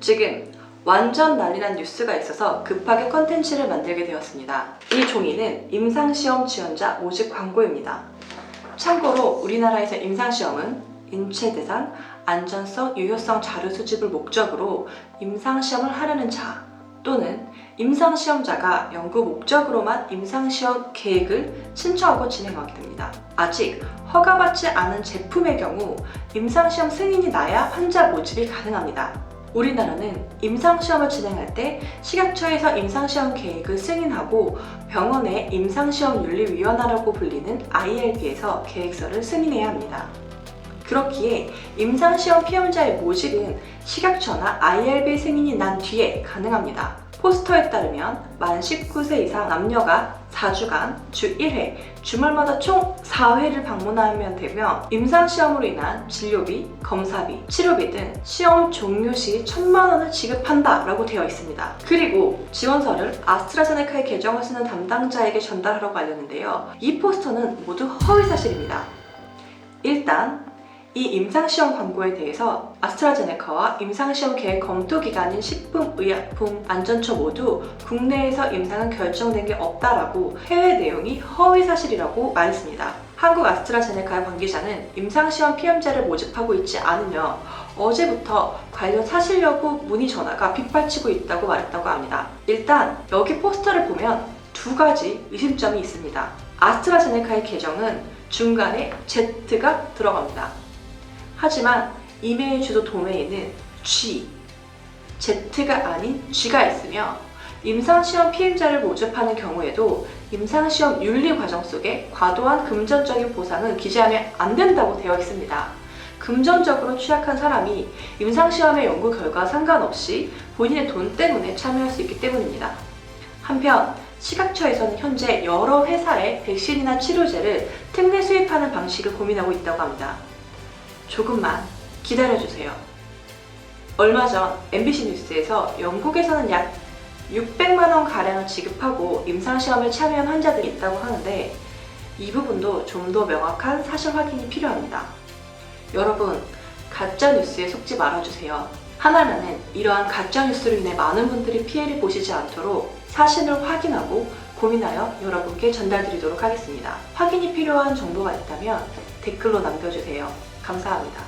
지금 완전 난리난 뉴스가 있어서 급하게 컨텐츠를 만들게 되었습니다. 이 종이는 임상시험 지원자 모집 광고입니다. 참고로 우리나라에서 임상시험은 인체 대상, 안전성, 유효성 자료 수집을 목적으로 임상시험을 하려는 자 또는 임상시험자가 연구 목적으로만 임상시험 계획을 신청하고 진행하게 됩니다. 아직 허가받지 않은 제품의 경우 임상시험 승인이 나야 환자 모집이 가능합니다. 우리나라는 임상시험을 진행할 때 식약처에서 임상시험 계획을 승인하고 병원의 임상시험윤리위원회라고 불리는 IRB에서 계획서를 승인해야 합니다. 그렇기에 임상시험 피험자의 모집은 식약처나 IRB 승인이 난 뒤에 가능합니다. 포스터에 따르면 만 19세 이상 남녀가 4주간 주 1회, 주말마다 총 4회를 방문하면 되며 임상시험으로 인한 진료비, 검사비, 치료비 등 시험 종료 시 1천만 원을 지급한다 라고 되어 있습니다. 그리고 지원서를 아스트라제네카의 계정을 쓰는 담당자에게 전달하라고 알렸는데요. 이 포스터는 모두 허위사실입니다. 일단 이 임상시험 광고에 대해서 아스트라제네카와 임상시험 계획 검토 기관인 식품의약품안전처 모두 국내에서 임상은 결정된 게 없다라고 해외 내용이 허위 사실이라고 말했습니다. 한국 아스트라제네카의 관계자는 임상시험 피험자를 모집하고 있지 않으며 어제부터 관련 사실 여부 문의 전화가 빗발치고 있다고 말했다고 합니다. 일단 여기 포스터를 보면 두 가지 의심점이 있습니다. 아스트라제네카의 계정은 중간에 Z가 들어갑니다. 하지만 이메일 주소 도메인은 G, Z가 아닌 G가 있으며 임상시험 피해자를 모집하는 경우에도 임상시험 윤리 과정 속에 과도한 금전적인 보상은 기재하면 안 된다고 되어 있습니다. 금전적으로 취약한 사람이 임상시험의 연구 결과와 상관없이 본인의 돈 때문에 참여할 수 있기 때문입니다. 한편 식약처에서는 현재 여러 회사의 백신이나 치료제를 특례 수입하는 방식을 고민하고 있다고 합니다. 조금만 기다려주세요. 얼마 전 MBC 뉴스에서 영국에서는 약 600만 원 가량을 지급하고 임상시험에 참여한 환자들이 있다고 하는데 이 부분도 좀 더 명확한 사실 확인이 필요합니다. 여러분, 가짜 뉴스에 속지 말아주세요. 하나라는 이러한 가짜 뉴스로 인해 많은 분들이 피해를 보시지 않도록 사실을 확인하고 고민하여 여러분께 전달드리도록 하겠습니다. 확인이 필요한 정보가 있다면 댓글로 남겨주세요. 감사합니다.